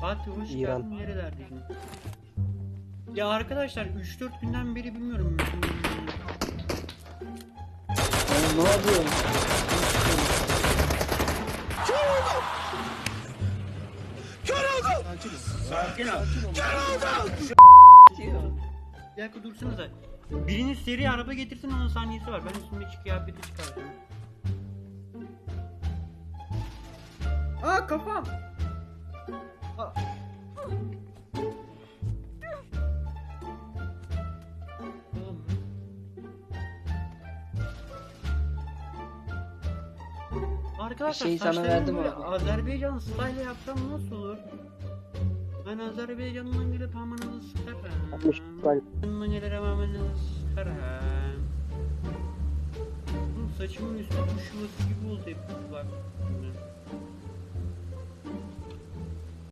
Fatih hoş İran. geldin. Nerelerdeydin? Ya arkadaşlar 3-4 günden beri bilmiyorum. Ben ne yapıyorum? Sakin ol. Bir dakika dursanıza. Biriniz seri araba getirsin 10 saniyesi var. Ben üstümdeki kıyafeti çıkaracağım. Aa kafam. Arkadaşlar şeyi sana verdim abi. Azerbaycan style yapsam nasıl olur? Ben Azerbaycan'dan gelip amanızı sıkarım. Ben gelirim amanızı sıkarım. Saçımın üstü yuvası gibi oldu hep bak.